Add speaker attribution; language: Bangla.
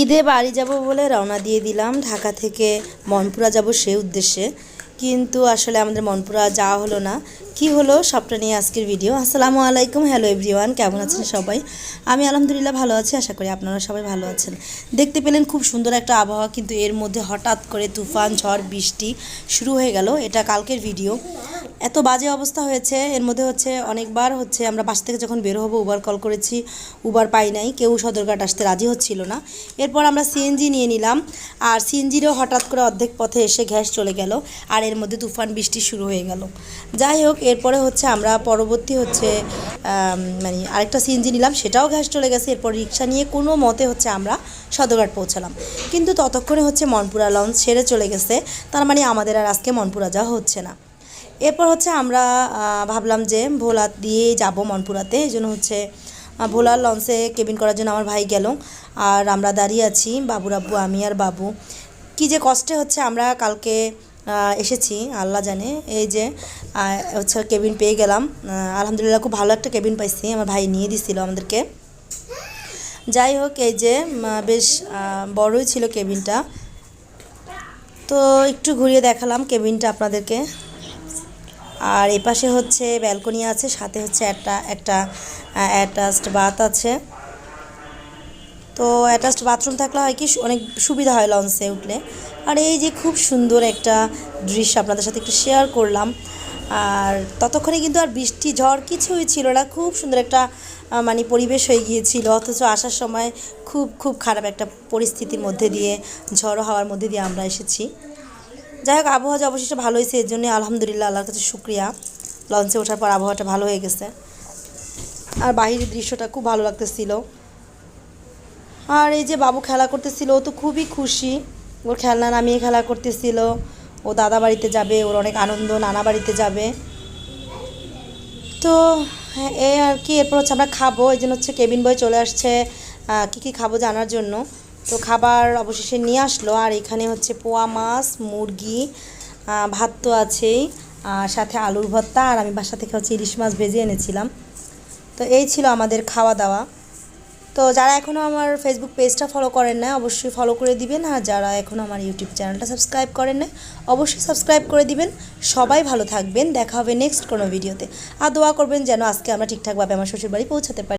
Speaker 1: ঈদে বাড়ি যাব বলে রওনা দিয়ে দিলাম। ঢাকা থেকে মনপুরা যাব সে উদ্দেশ্যে। কিন্তু আসলে আমাদের মনপুরা যাওয়া হলো না। কি হলো সবটা নিয়ে আজকের ভিডিও। আসসালামু আলাইকুম, হ্যালো এভরিওয়ান, কেমন আছেন সবাই? আমি আলহামদুলিল্লাহ ভালো আছি, আশা করি আপনারা সবাই ভালো আছেন। দেখতে পেলেন খুব সুন্দর একটা আবহাওয়া, কিন্তু এর মধ্যে হঠাৎ করে তুফান, ঝড়, বৃষ্টি শুরু হয়ে গেল। এটা কালকের ভিডিও। এত বাজে অবস্থা হয়েছে, এর মধ্যে হচ্ছে অনেকবার হচ্ছে আমরা বাস থেকে যখন বের হব উবার কল করেছি উবার পাই নাই, কেউ সদরঘাট আসতে রাজি হচ্ছিল না। এরপর আমরা সিএনজি নিয়ে নিলাম, আর সিএনজিরও হঠাৎ করে অর্ধেক পথে এসে গ্যাস চলে গেল, আর এর মধ্যে তুফান, বৃষ্টি শুরু হয়ে গেল। যাই হোক, এরপরে হচ্ছে আমরা পরবর্তী হচ্ছে মানে আরেকটা সিএনজি নিলাম, সেটাও গ্যাস চলে গেছে, এরপর রিক্সা নিয়ে কোনো মতে হচ্ছে আমরা সদরঘাট পৌঁছালাম। কিন্তু ততক্ষণে হচ্ছে মনপুরা লঞ্চ ছেড়ে চলে গেছে, তার মানে আমাদের আর আজকে মনপুরা যাওয়া হচ্ছে না। এরপর হচ্ছে আমরা ভাবলাম যে ভোলা দিয়ে যাব মনপুরাতে, এই জন্য হচ্ছে ভোলার লঞ্চে কেবিন করার জন্য আমার ভাই গেল। আর আমরা দাঁড়িয়ে আছি, বাবুর আব্বু, আমি আর বাবু। কি যে কষ্টে হচ্ছে, আমরা কালকে এসেছি, আল্লাহ জানে, এই যে হচ্ছে কেবিন পেয়ে গেলাম। আলহামদুলিল্লাহ খুব ভালো একটা কেবিন পাইছি, আমার ভাই নিয়ে দিছিল আমাদেরকে। যাই হোক, এই যে বেশ বড়ই ছিল কেবিনটা। তো একটু ঘুরিয়ে দেখালাম কেবিনটা আপনাদেরকে। আর এপাশে হচ্ছে ব্যালকনি আছে, সাথে হচ্ছে একটা একটা অ্যাটাচড বাথ আছে। তো অ্যাটাচড বাথরুম থাকলে হয় কি অনেক সুবিধা হয় লঞ্চে উঠলে। আর এই যে খুব সুন্দর একটা দৃশ্য আপনাদের সাথে একটু শেয়ার করলাম। আর ততক্ষণে কিন্তু আর বৃষ্টি, ঝড় কিছুই ছিল না, খুব সুন্দর একটা মানে পরিবেশ হয়ে গিয়েছিল। অথচ আসার সময় খুব খুব খারাপ একটা পরিস্থিতির মধ্যে দিয়ে ঝড়ো হাওয়ার মধ্যে দিয়ে আমরা এসেছি। যাই হোক, আবহাওয়া যে অবশেষে ভালো হয়েছে এর জন্য আলহামদুলিল্লাহ আল্লাহর কাছে শুক্রিয়া। লঞ্চে ওঠার পর আবহাওয়াটা ভালো হয়ে গেছে। আর বাহিরের দৃশ্যটা খুব ভালো লাগতেছিল। আর এই যে বাবু খেলা করতেছিল, ও তো খুবই খুশি। ওর খেলনা নামিয়ে খেলা করতেছিল। ও দাদা বাড়িতে যাবে, ওর অনেক আনন্দ, নানা বাড়িতে যাবে। তো হ্যাঁ এই আর কি, এরপর হচ্ছে আমরা খাব। এই জন্য হচ্ছে কেবিন বয় চলে আসছে। কী কী খাব জানার জন্য। তো খাবার অবশেষে নিয়ে আসলো। আর এখানে হচ্ছে পোয়া মাছ, মুরগি ভাত তো আছেই, আর সাথে আলুর ভর্তা, আর আমি বাসা থেকে হচ্ছে ইলিশ মাছ ভেজে এনেছিলাম। তো এই ছিল আমাদের খাওয়া দাওয়া তো যারা এখনও আমার ফেসবুক পেজটা ফলো করেন না অবশ্যই ফলো করে দিবেন। আর যারা এখনও আমার ইউটিউব চ্যানেলটা সাবস্ক্রাইব করেন না অবশ্যই সাবস্ক্রাইব করে দিবেন। সবাই ভালো থাকবেন। দেখা হবে নেক্সট কোনো ভিডিওতে আর দোয়া করবেন যেন আজকে আমরা ঠিকঠাকভাবে আমার শ্বশুরবাড়ি পৌঁছাতে পারি।